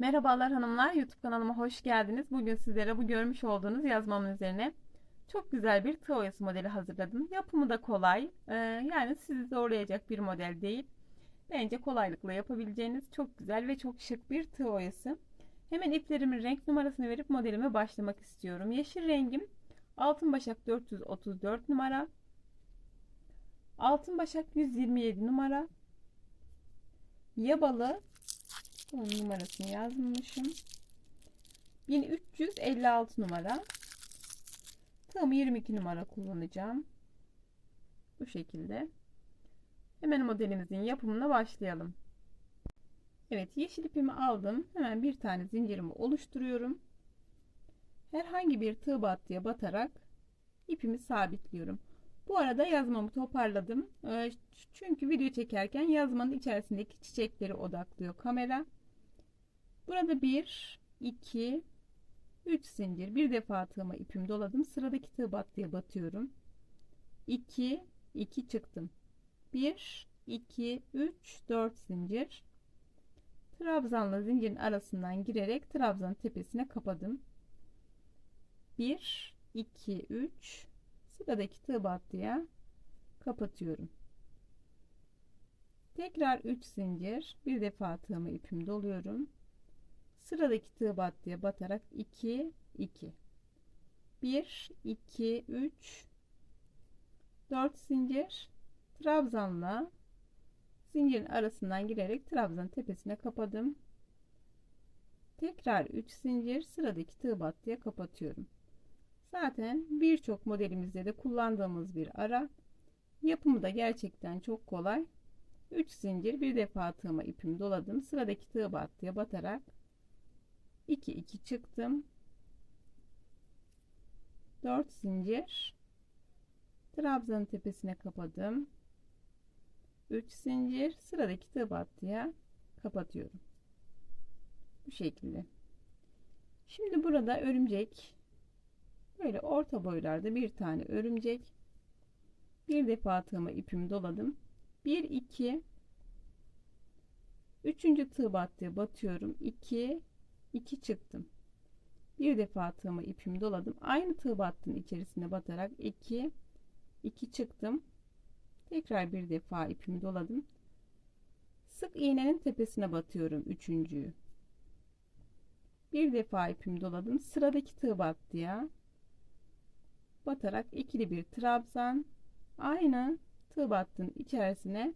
Merhabalar hanımlar, YouTube kanalıma hoş geldiniz. Bugün sizlere bu görmüş olduğunuz yazmamın üzerine çok güzel bir tığ modeli hazırladım. Yapımı da kolay, ee, yani sizi zorlayacak bir model değil. Bence kolaylıkla yapabileceğiniz çok güzel ve çok şık bir tığ. Hemen iplerimin renk numarasını verip modelime başlamak istiyorum. Yeşil rengim Altın Başak 434 numara, Altın Başak 127 numara, Yabalı bunun numarasını yazmışım. 1356 numara. Tığımı 22 numara kullanacağım. Bu şekilde. Hemen modelimizin yapımına başlayalım. Evet yeşil ipimi aldım. Hemen bir tane zincirimi oluşturuyorum. Herhangi bir tığ battıya batarak ipimi sabitliyorum. Bu arada yazmamı toparladım. Ee, çünkü video çekerken yazmanın içerisindeki çiçekleri odaklıyor kamera. Burada 1, 2, 3 zincir. Bir defa tığıma ipimi doladım. Sıradaki tığ battıya batıyorum. 2, 2 çıktım. 1, 2, 3, 4 zincir. Trabzanla zincirin arasından girerek trabzanın tepesine kapadım. 1, 2, 3 sıradaki tığ battıya kapatıyorum. Tekrar 3 zincir. Bir defa tığımı ipimi doluyorum sıradaki tığ battıya batarak 2 2 1 2 3 4 zincir. Trabzanla zincirin arasından girerek trabzan tepesine kapadım. Tekrar 3 zincir. Sıradaki tığ battıya kapatıyorum. Zaten birçok modelimizde de kullandığımız bir ara. Yapımı da gerçekten çok kolay. 3 zincir bir defa tığıma ipimi doladım. Sıradaki tığ battıya batarak 2 2 çıktım. 4 zincir. Trabzanın tepesine kapadım. 3 zincir. Sıradaki tığ battıya kapatıyorum. Bu şekilde. Şimdi burada örümcek. Böyle orta boylarda bir tane örümcek. Bir defa tığıma ipimi doladım. 1 2 üçüncü tığ battıya batıyorum. 2 2 çıktım. Bir defa tığımı ipimi doladım. Aynı tığ battının içerisine batarak 2 2 çıktım. Tekrar bir defa ipimi doladım. Sık iğnenin tepesine batıyorum üçüncüyü. Bir defa ipimi doladım. Sıradaki tığ battıya batarak ikili bir trabzan aynı tığ battının içerisine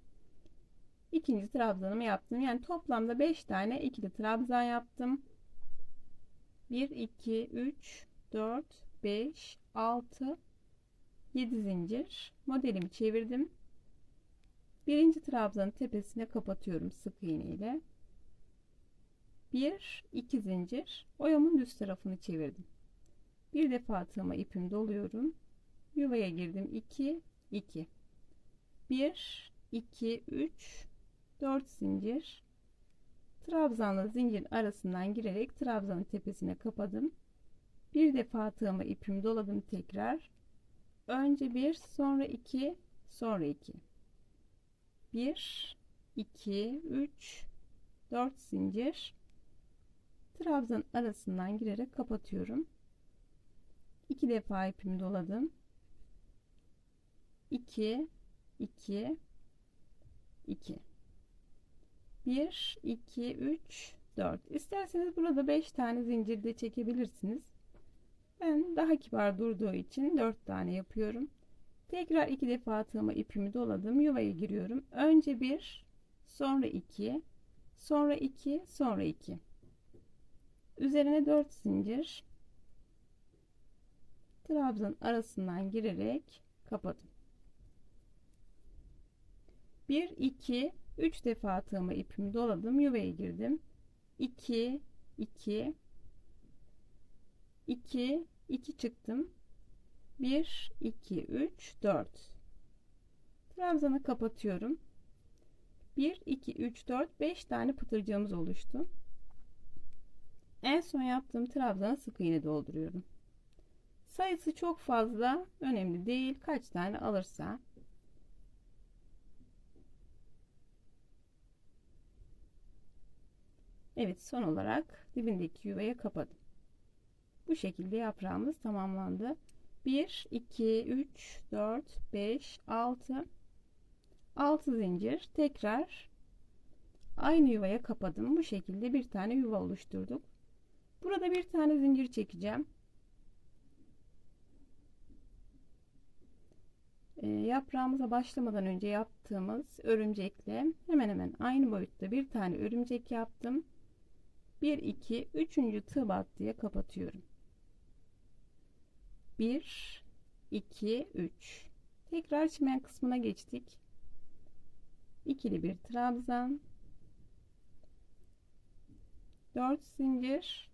ikinci trabzanımı yaptım. Yani toplamda 5 tane ikili trabzan yaptım. 1 2 3 4 5 6 7 zincir. Modelimi çevirdim. Birinci trabzanın tepesine kapatıyorum sık iğne ile. 1 2 zincir. Oyamın düz tarafını çevirdim. Bir defa tığıma ipimi doluyorum. Yuvaya girdim. 2 2 1 2 3 4 zincir trabzanla zincirin arasından girerek trabzanın tepesine kapadım. Bir defa tığıma ipimi doladım tekrar. Önce bir, sonra iki, sonra iki. Bir, iki, üç, dört zincir. Trabzanın arasından girerek kapatıyorum. İki defa ipimi doladım. 2 2 2 1 2 3 4 isterseniz burada 5 tane zincirde çekebilirsiniz. Ben daha kibar durduğu için 4 tane yapıyorum. Tekrar iki defa tığıma ipimi doladım yuvaya giriyorum. Önce 1 sonra 2 sonra 2 sonra 2 üzerine 4 zincir trabzan arasından girerek kapadım. 1 2 3 defa tığıma ipimi doladım yuvaya girdim. 2 2 2 2 çıktım. 1 2 3 4 trabzanı kapatıyorum. 1 2 3 4 5 tane pıtırcığımız oluştu. En son yaptığım trabzana sık iğne dolduruyorum. Sayısı çok fazla önemli değil. Kaç tane alırsa Evet son olarak dibindeki yuvaya kapadım. Bu şekilde yaprağımız tamamlandı. 1, 2, 3, 4, 5, 6, 6 zincir. Tekrar aynı yuvaya kapadım. Bu şekilde bir tane yuva oluşturduk. Burada bir tane zincir çekeceğim. E, yaprağımıza başlamadan önce yaptığımız örümcekle hemen hemen aynı boyutta bir tane örümcek yaptım. 1 2 3. tığ battıya kapatıyorum. 1 2 3 tekrar çimen kısmına geçtik. İkili bir trabzan 4 zincir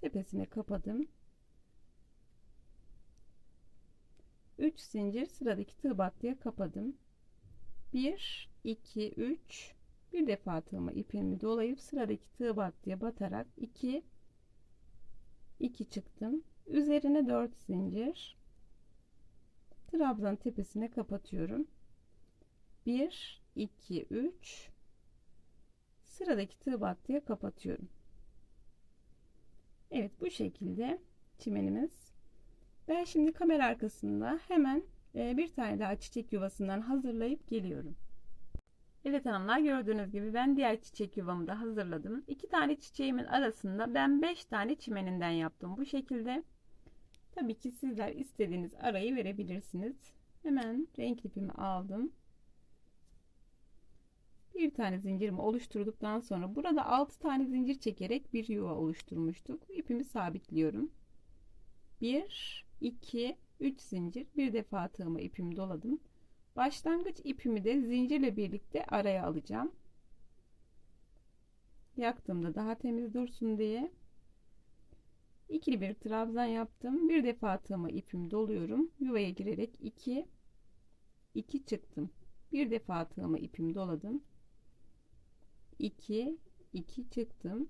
tepesine kapadım. 3 zincir sıradaki tığ battıya kapadım. 1 2 3 bir defa tığıma ipimi dolayıp sıradaki tığ battıya batarak 2 2 çıktım. Üzerine 4 zincir trabzan tepesine kapatıyorum. 1 2 3 sıradaki tığ battıya kapatıyorum. Evet bu şekilde çimenimiz ben şimdi kamera arkasında hemen e, bir tane daha çiçek yuvasından hazırlayıp geliyorum. Evet hanımlar gördüğünüz gibi ben diğer çiçek yuvamı da hazırladım. İki tane çiçeğimin arasında ben beş tane çimeninden yaptım bu şekilde. Tabii ki sizler istediğiniz arayı verebilirsiniz. Hemen renk ipimi aldım. Bir tane zincirimi oluşturduktan sonra burada 6 tane zincir çekerek bir yuva oluşturmuştuk. İpimi sabitliyorum. 1 2 3 zincir bir defa tığıma ipimi doladım. Başlangıç ipimi de zincirle birlikte araya alacağım. Yaktığımda daha temiz dursun diye ikili bir trabzan yaptım. Bir defa tığıma ipimi doluyorum. Yuvaya girerek 2 2 çıktım. Bir defa tığıma ipimi doladım. 2 2 çıktım.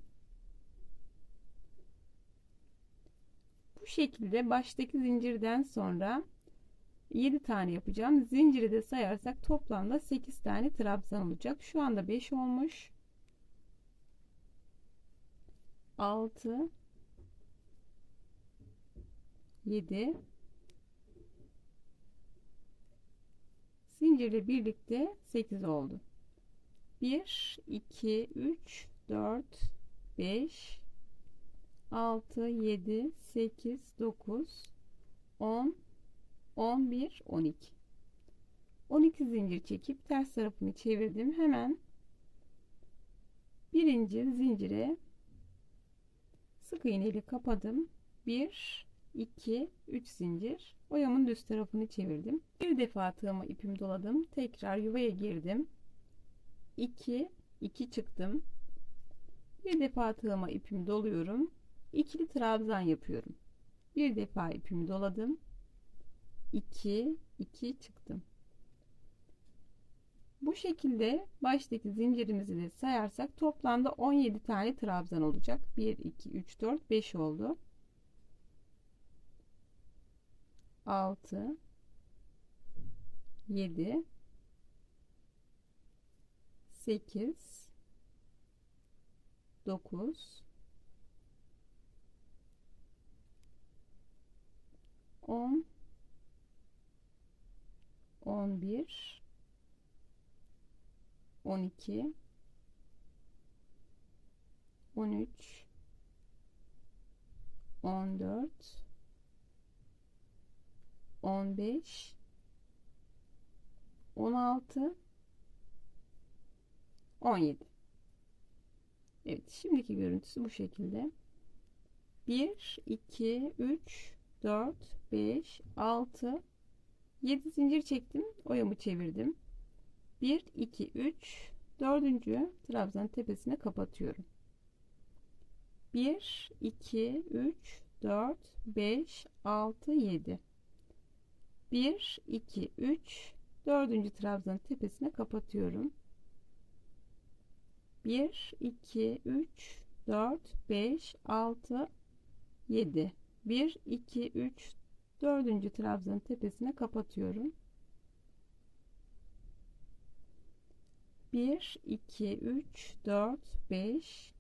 Bu şekilde baştaki zincirden sonra 7 tane yapacağım. Zinciri de sayarsak toplamda 8 tane trabzan olacak. Şu anda 5 olmuş. 6 7 zincirle birlikte 8 oldu. 1 2 3 4 5 6, 7, 8, 9, 10, 11, 12. 12 zincir çekip ters tarafını çevirdim. Hemen birinci zincire sık iğne ile kapadım. 1, 2, 3 zincir. Oyamın düz tarafını çevirdim. Bir defa tığıma ipimi doladım. Tekrar yuvaya girdim. 2, 2 çıktım. Bir defa tığıma ipimi doluyorum ikili trabzan yapıyorum. Bir defa ipimi doladım. 2 2 çıktım. Bu şekilde baştaki zincirimizi de sayarsak toplamda 17 tane trabzan olacak. 1 2 3 4 5 oldu. 6 7 8 9 10 11 12 13 14 15 16 17 Evet şimdiki görüntüsü bu şekilde. 1 2 3 4 5 6 7 zincir çektim. Oyamı çevirdim. 1 2 3 dördüncü trabzan tepesine kapatıyorum. 1 2 3 4 5 6 7 1 2 3 dördüncü trabzan tepesine kapatıyorum. 1 2 3 4 5 6 7 1 2 3 dördüncü trabzanın tepesine kapatıyorum 1 2 3 4 5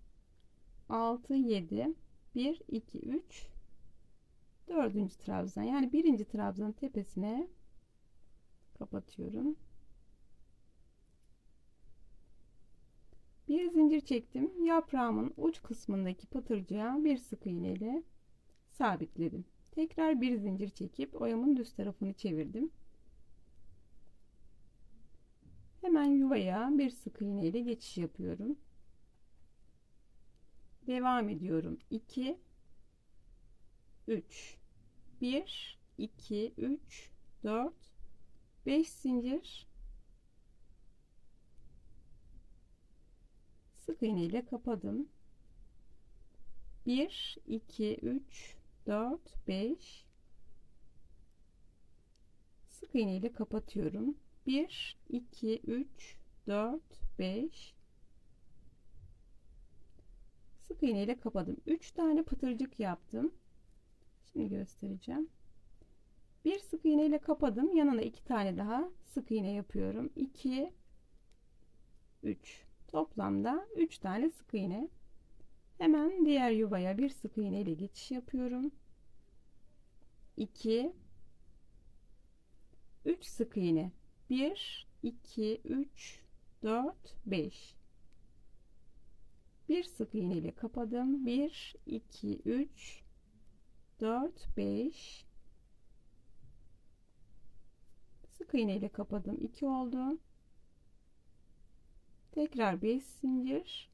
6 7 1 2 3 dördüncü trabzan yani birinci trabzanın tepesine kapatıyorum. Bir zincir çektim. Yaprağımın uç kısmındaki patırcığa bir sık iğne ile sabitledim. Tekrar bir zincir çekip oyamın düz tarafını çevirdim. Hemen yuvaya bir sık iğne ile geçiş yapıyorum. Devam ediyorum. 2 3 1 2 3 4 5 zincir sık iğne ile kapadım 1 2 3 4 5 sık iğne ile kapatıyorum. 1 2 3 4 5 sık iğne ile kapadım. 3 tane pıtırcık yaptım. Şimdi göstereceğim. Bir sık iğne ile kapadım. Yanına iki tane daha sık iğne yapıyorum. 2 3 toplamda 3 tane sık iğne hemen diğer yuvaya bir sık iğne ile geçiş yapıyorum. 2 3 sık iğne. 1 2 3 4 5 bir sık iğne ile kapadım. 1 2 3 4 5 sık iğne ile kapadım. 2 oldu. Tekrar 5 zincir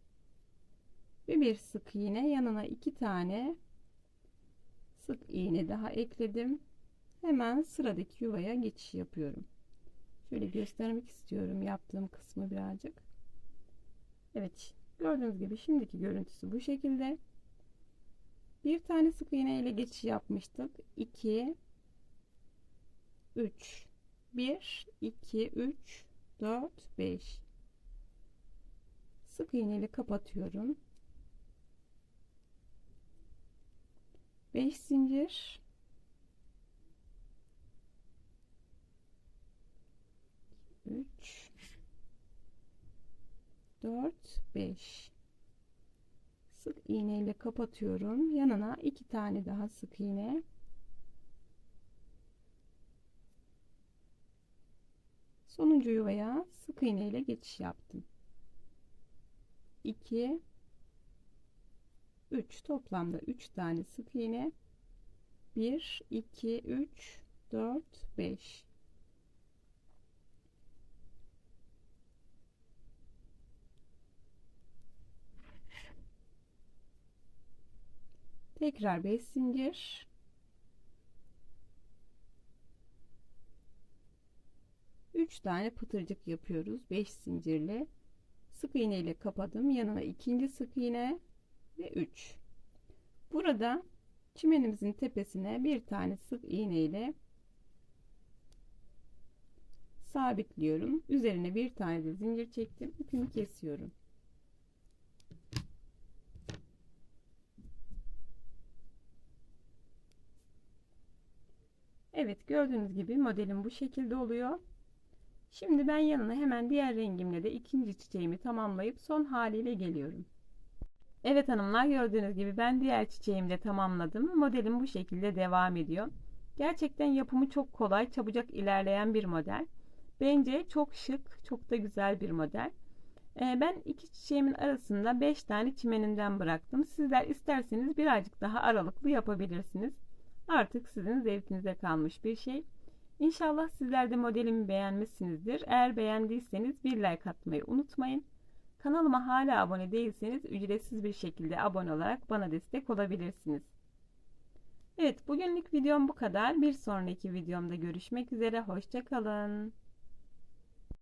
ve bir sık iğne yanına 2 tane sık iğne daha ekledim. Hemen sıradaki yuvaya geçiş yapıyorum. Şöyle göstermek istiyorum yaptığım kısmı birazcık. Evet gördüğünüz gibi şimdiki görüntüsü bu şekilde. Bir tane sık iğne ile geçiş yapmıştık. 2 3 1 2 3 4 5 sık iğne ile kapatıyorum 5 zincir. Üç. Dört. Beş. Sık iğne ile kapatıyorum. Yanına iki tane daha sık iğne. Sonuncu yuvaya sık iğne ile geçiş yaptım. 2 3 toplamda 3 tane sık iğne. 1 2 3 4 5 tekrar 5 zincir. Üç tane pıtırcık yapıyoruz. 5 zincirli sık iğne ile kapadım. Yanına ikinci sık iğne ve 3 burada çimenimizin tepesine bir tane sık iğne ile sabitliyorum. Üzerine bir tane de zincir çektim. İpimi kesiyorum. Evet gördüğünüz gibi modelim bu şekilde oluyor. Şimdi ben yanına hemen diğer rengimle de ikinci çiçeğimi tamamlayıp son haliyle geliyorum. Evet hanımlar gördüğünüz gibi ben diğer çiçeğimi de tamamladım. Modelim bu şekilde devam ediyor. Gerçekten yapımı çok kolay, çabucak ilerleyen bir model. Bence çok şık, çok da güzel bir model. Ee, ben iki çiçeğimin arasında 5 tane çimenimden bıraktım. Sizler isterseniz birazcık daha aralıklı yapabilirsiniz. Artık sizin zevkinize kalmış bir şey. İnşallah sizler de modelimi beğenmişsinizdir. Eğer beğendiyseniz bir like atmayı unutmayın. Kanalıma hala abone değilseniz ücretsiz bir şekilde abone olarak bana destek olabilirsiniz. Evet bugünlük videom bu kadar. Bir sonraki videomda görüşmek üzere. Hoşçakalın.